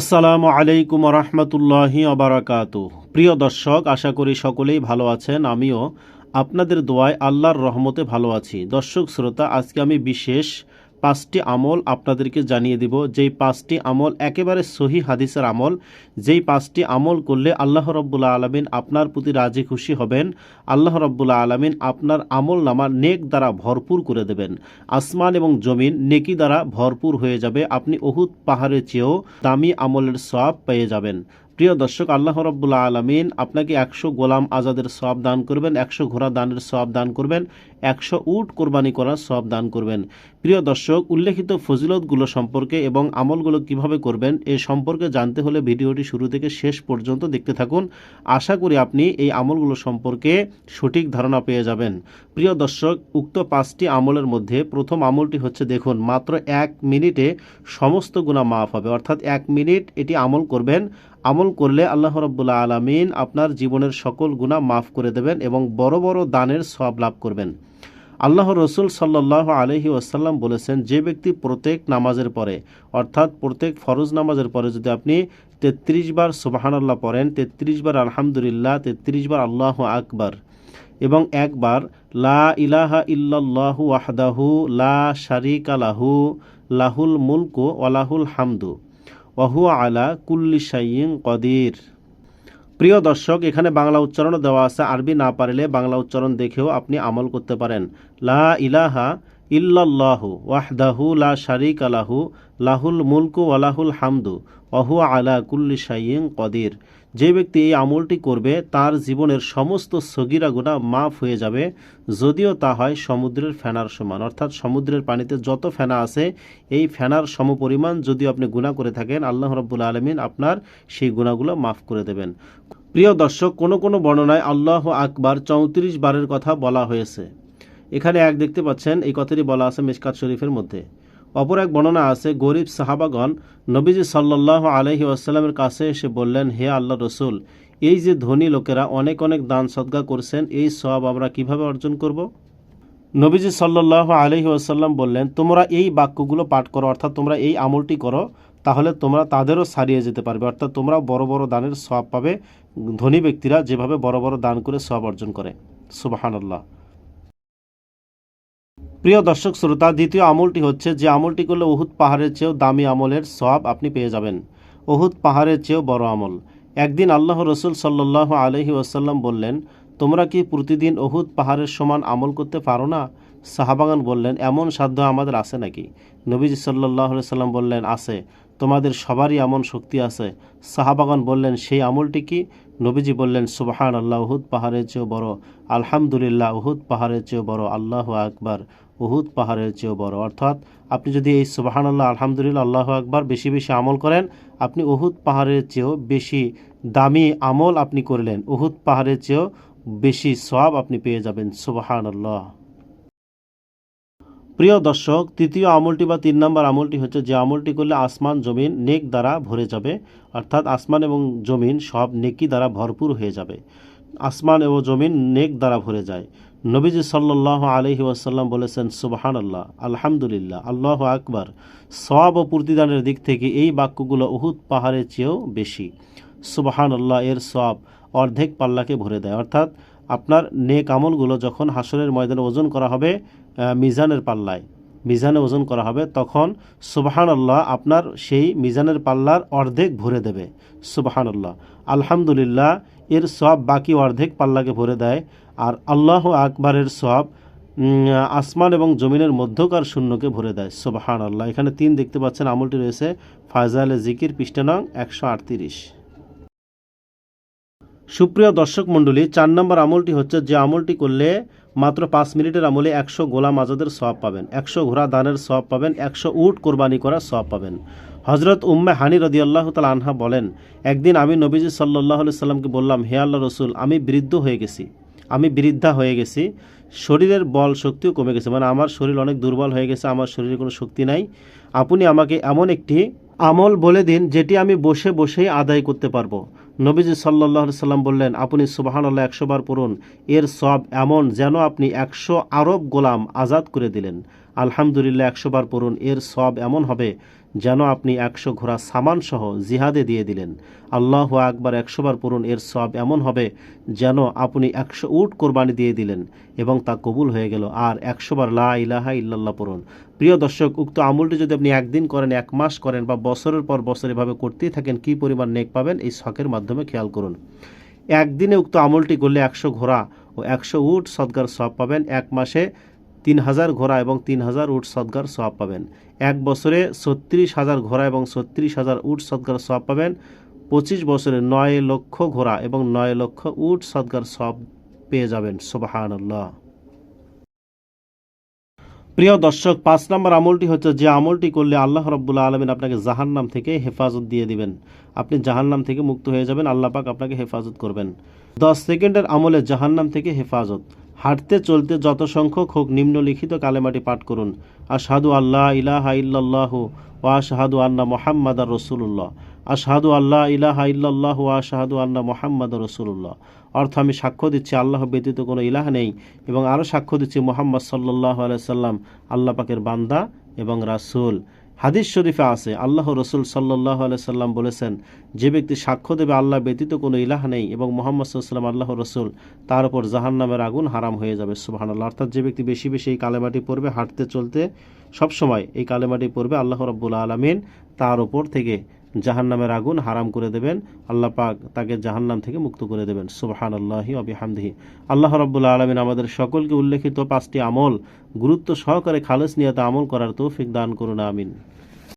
আসসালামু আলাইকুম রহমতুল্লাহি আবরাকাতু প্রিয় দর্শক, আশা করি সকলেই ভালো আছেন, আমিও। আপনাদের দোয়ায় আল্লাহর রহমতে ভালো আছি। দর্শক, শ্রোতা, আজকে আমি বিশেষ পাঁচটি আমল আপনাদেরকে জানিয়ে দিব। যেই পাঁচটি আমল একেবারে সহি হাদিসের আমল, যেই পাঁচটি আমল করলে আল্লাহ রব্বুল্লা আলমিন আপনার প্রতি রাজি খুশি হবেন, আল্লাহ রব্বুল্লা আলমিন আপনার আমল নামা নেক দ্বারা ভরপুর করে দেবেন। আসমান এবং জমিন নেকি দ্বারা ভরপুর হয়ে যাবে, আপনি অহুত পাহাড়ের চেয়েও দামি আমলের সব পেয়ে যাবেন। প্রিয় দর্শক, আল্লাহ রব্বুল্লা আলমিন আপনাকে একশো গোলাম আজাদের সব দান করবেন, একশো ঘোড়া দানের সব দান করবেন, একশো উট কোরবানি করার সব দান করবেন। প্রিয় দর্শক, উল্লেখিত ফজিলতগুলো সম্পর্কে এবং আমলগুলো কীভাবে করবেন এ সম্পর্কে জানতে হলে ভিডিওটি শুরু থেকে শেষ পর্যন্ত দেখতে থাকুন। আশা করি আপনি এই আমলগুলো সম্পর্কে সঠিক ধারণা পেয়ে যাবেন। প্রিয় দর্শক, উক্ত পাঁচটি আমলের মধ্যে প্রথম আমলটি হচ্ছে, দেখুন, মাত্র এক মিনিটে সমস্ত গুণা মাফ হবে। অর্থাৎ এক মিনিট এটি আমল করবেন আমল করলে আল্লাহ রব্বুল্লা আলমিন আপনার জীবনের সকল গুণা মাফ করে দেবেন এবং বড় বড় দানের সব লাভ করবেন। আল্লাহ রসুল সাল্লাহ আলহি ওয়াসাল্লাম বলেছেন, যে ব্যক্তি প্রত্যেক নামাজের পরে, অর্থাৎ প্রত্যেক ফরজ নামাজের পরে যদি আপনি তেত্রিশ বার সুবাহানাল্লাহ পড়েন, তেত্রিশ বার আলহামদুলিল্লাহ, তেত্রিশ বার আল্লাহ আকবার এবং একবার লা ইলাহা ইল্লাল্লাহু ওয়াহদাহু লা শারিকা লাহু, লাহুল মুলকু ওয়ালাহুল হামদু। ওয়াহু আলা কুল্লি শাইয়িং কদির। প্রিয় দর্শক, এখানে বাংলা উচ্চারণ দেওয়া আছে। আরবি না পারলে বাংলা উচ্চারণ দেখেও আপনি আমল করতে পারেন। লা ইলাহা ইল্লাল্লাহু ওয়াহদাহু লা শারিক আলাহু লাহুল মুলকু ওয়ালাহুল হামদু ওহু আলা কুল্লি শাইয়িং কদির। যে ব্যক্তি এই আমলটি করবে, তার জীবনের সমস্ত সগিরা গুণা মাফ হয়ে যাবে। যদিও তা হয় সমুদ্রের ফেনার সমান। অর্থাৎ সমুদ্রের পানিতে যত ফেনা আছে, এই ফেনার সমপরিমাণ যদি আপনি গুণা করে থাকেন, আল্লাহ রব্বুল আলমিন আপনার সেই গুণাগুলো মাফ করে দেবেন। প্রিয় দর্শক, কোনো কোনো বর্ণনায় আল্লাহ আকবার চৌত্রিশ বারের কথা বলা হয়েছে। এখানে এক দেখতে পাচ্ছেন, এই কথাটি বলা আছে মিসকাত শরীফের মধ্যে। অপর এক বর্ণনা আছে, গরিব সাহাবাগণ নবীজি সাল্লাহ আলহি আসাল্লামের কাছে এসে বললেন, হে আল্লাহ রসুল, এই যে ধনী লোকেরা অনেক অনেক দান সদ্গা করছেন, এই সব আমরা কীভাবে অর্জন করব? নবীজি সাল্লাহ আলহি আসাল্লাম বললেন, তোমরা এই বাক্যগুলো পাঠ করো, অর্থাৎ তোমরা এই আমলটি করো, তাহলে তোমরা তাদেরও সারিয়ে যেতে পারবে, অর্থাৎ তোমরা বড় বড় দানের সব পাবে। ধনী ব্যক্তিরা যেভাবে বড় বড় দান করে সব অর্জন করে। সুবাহান্লাহ প্রিয় দর্শক শ্রোতা, দ্বিতীয় আমলটি হচ্ছে যে আমলটি করলে ওহুদ পাহাড়ের চেয়েও দামি আমলের সব আপনি পেয়ে যাবেন। ওহুদ পাহাড়ের চেয়েও বড় আমল। একদিন আল্লাহ রসুল সাল্লাহ আলহি ওয়াসাল্লাম বললেন, তোমরা কি প্রতিদিন ওহুদ পাহাড়ের সমান আমল করতে পারো না? সাহাবাগান বললেন, এমন সাধ্য আমাদের আছে নাকি? নবীজি সাল্লাহ সাল্লাম বললেন, আছে। তোমাদের সবারই এমন শক্তি আছে। সাহাবাগান বললেন, সেই আমলটি কি? নবীজি বললেন সুবাহান আল্লাহ উহুদ পাহাড়ের চেয়েও বড়। আলহামদুলিল্লাহ, উহুদ পাহাড়ের চেয়েও বড়। আল্লাহ আকবার, উহুদ পাহাড়ের চেয়েও বড়। অর্থাৎ আপনি যদি এই সুবাহান আল্লাহ আলহামদুলিল্লাহ, আল্লাহ আকবার বেশি বেশি আমল করেন, আপনি উহুদ পাহাড়ের চেয়েও বেশি দামি আমল আপনি করলেন। উহুদ পাহাড়ের চেয়েও বেশি সব আপনি পেয়ে যাবেন। সুবাহান আল্লাহ প্রিয় দর্শক, তৃতীয় আমলটি বা তিন নম্বর আমলটি হচ্ছে যে আমলটি করলে আসমান, জমিন, নেক দ্বারা ভরে যাবে। অর্থাৎ আসমান এবং জমিন সব নেকি দ্বারা ভরপুর হয়ে যাবে। আসমান এবং জমিন নেক দ্বারা ভরে যায়। নবীজি সাল্লাহ আলহি ওয়াসাল্লাম বলেছেন সুবাহান আল্লাহ আলহামদুলিল্লাহ, আল্লাহ আকবার। সব ও প্রতিদানের দিক থেকে এই বাক্যগুলো উহুদ পাহাড়ের চেয়েও বেশি। সুবাহান আল্লাহ এর সব অর্ধেক পাল্লাকে ভরে দেয়। অর্থাৎ আপনার নেক আমলগুলো যখন হাসরের ময়দানে ওজন করা হবে মিজানের পাল্লায়। মিজানে ওজন করা হবে, তখন সুবাহান আল্লাহ আপনার সেই মিজানের পাল্লার অর্ধেক ভরে দেবে। সুবাহান আল্লাহ আলহামদুলিল্লাহ, এর সব বাকি অর্ধেক পাল্লাকে ভরে দেয়। আর আল্লাহ আকবরের সব আসমান এবং জমিনের মধ্যকার শূন্যকে ভরে দেয়। সুবাহান আল্লাহ এখানে তিন দেখতে পাচ্ছেন, আমলটি রয়েছে ফায়জালে জিকির পৃষ্ঠানং একশো আটত্রিশ। সুপ্রিয় দর্শক মণ্ডলী, চার নম্বর আমলটি হচ্ছে যে আমলটি করলে মাত্র পাঁচ মিনিটের আমলে একশো গোলাম আজাদের সব পাবেন। একশো ঘোড়া দানের সব পাবেন, একশো উট কোরবানি করার সব পাবেন। হজরত উম্মে হানি রদি আল্লাহ তাল আনহা বলেন, একদিন আমি নবীজি সাল্লাহ সাল্লামকে বললাম, হে আল্লাহ রসুল, আমি বৃদ্ধ হয়ে গেছি। আমি বৃদ্ধা হয়ে গেছি। শরীরের বল শক্তিও কমে গেছে। মানে আমার শরীর অনেক দুর্বল হয়ে গেছে, আমার শরীরে কোনো শক্তি নাই। আপনি আমাকে এমন একটি আমল বলে দিন, যেটি আমি বসে বসেই আদায় করতে পারব। নবীজি সাল্লাহ সাল্লাম বললেন, আপনি সুবাহান আল্লাহ একশো বার পড়ুন। এর সব এমন যেন আপনি একশো আরব গোলাম আজাদ করে দিলেন। আলহামদুলিল্লাহ একশো বার পড়ুন, এর সব এমন হবে যেন আপনি একশো ঘোড়া সামান সহ জিহাদে দিয়ে দিলেন। আল্লাহ আকবার একশোবার পড়ুন, এর সব এমন হবে যেন আপনি একশো উট কোরবানি দিয়ে দিলেন এবং তা কবুল হয়ে গেল। আর একশোবার লা ইলাহা ইল্লাল্লাহ পড়ুন। প্রিয় দর্শক, উক্ত আমলটি যদি আপনি একদিন করেন, এক মাস করেন বা বছরের পর বছর এভাবে করতেই থাকেন, কী পরিমাণ নেক পাবেন এই শখের মাধ্যমে খেয়াল করুন। একদিনে উক্ত আমলটি করলে একশো ঘোড়া ও একশো উট সদগার সব পাবেন। এক মাসে তিন হাজার ঘোড়া এবং তিন হাজার উট সদগার সব পাবেন। এক বছরে ছত্রিশ হাজার ঘোড়া এবং ছত্রিশ হাজার উট সদগার সব পাবেন। পঁচিশ বছরে নয় লক্ষ ঘোড়া এবং নয় লক্ষ উট সদগার সব পেয়ে যাবেন। সুবাহান প্রিয় দর্শক, পাঁচ নম্বর আমলটি হচ্ছে যে আমলটি করলে আল্লাহ রব্বুল্লা আলমিন আপনাকে জাহান্নাম থেকে হেফাজত দিয়ে দিবেন। আপনি জাহান্নাম থেকে মুক্ত হয়ে যাবেন, আল্লাহ পাক আপনাকে হেফাজত করবেন। দশ সেকেন্ডের আমলে জাহান্নাম থেকে হেফাজত। হাঁটতে, চলতে যত সংখ্যক হোক নিম্নলিখিত কালেমাটি পাঠ করুন। আশহাদু আল্লাহ ইলাহা ইল্লাল্লাহু ওয়া আশহাদু আন্না মুহাম্মাদার রাসূলুল্লাহ। আশহাদু আল্লাহ ইলাহা ইল্লাল্লাহু ওয়া আশহাদু আন্না মুহাম্মাদার রসুল্লাহ অর্থ আমি সাক্ষ্য দিচ্ছি, আল্লাহ ব্যতীত কোনো ইলাহ নেই এবং আরও সাক্ষ্য দিচ্ছি মোহাম্মদ সাল্লাহ আলাইসাল্লাম আল্লাহ পাকের বান্দা এবং রাসূল। হাদিস শরীফে আছে, আল্লাহ রসুল সাল্লাহ সাল্লাম বলেছেন, যে ব্যক্তি সাক্ষ্য দেবে আল্লাহ ব্যতীত কোনো ইলাহ নেই এবং মোহাম্মদ সাল্লাম আল্লাহ রসুল, তার উপর জাহান নামের আগুন হারাম হয়ে যাবে সুবাহান আল্লাহ অর্থাৎ যে ব্যক্তি বেশি বেশি এই কালেমাটি পড়বে, হাঁটতে চলতে সবসময় এই কালেমাটি পড়বে আল্লাহ রব্বুল আলমিন তার উপর থেকে। জাহান্নামের আগুন হারাম করে দেবেন। আল্লাহ পাক তাকে জাহান নাম থেকে মুক্ত করে দেবেন। সুবহান আল্লাহি অবিহামদিহি আল্লাহ রব্বুল্লা আলমিন আমাদের সকলকে উল্লেখিত পাঁচটি আমল গুরুত্ব সহকারে খালেস নিয়াতে আমল করার তৌফিক দান করুন, আমিন।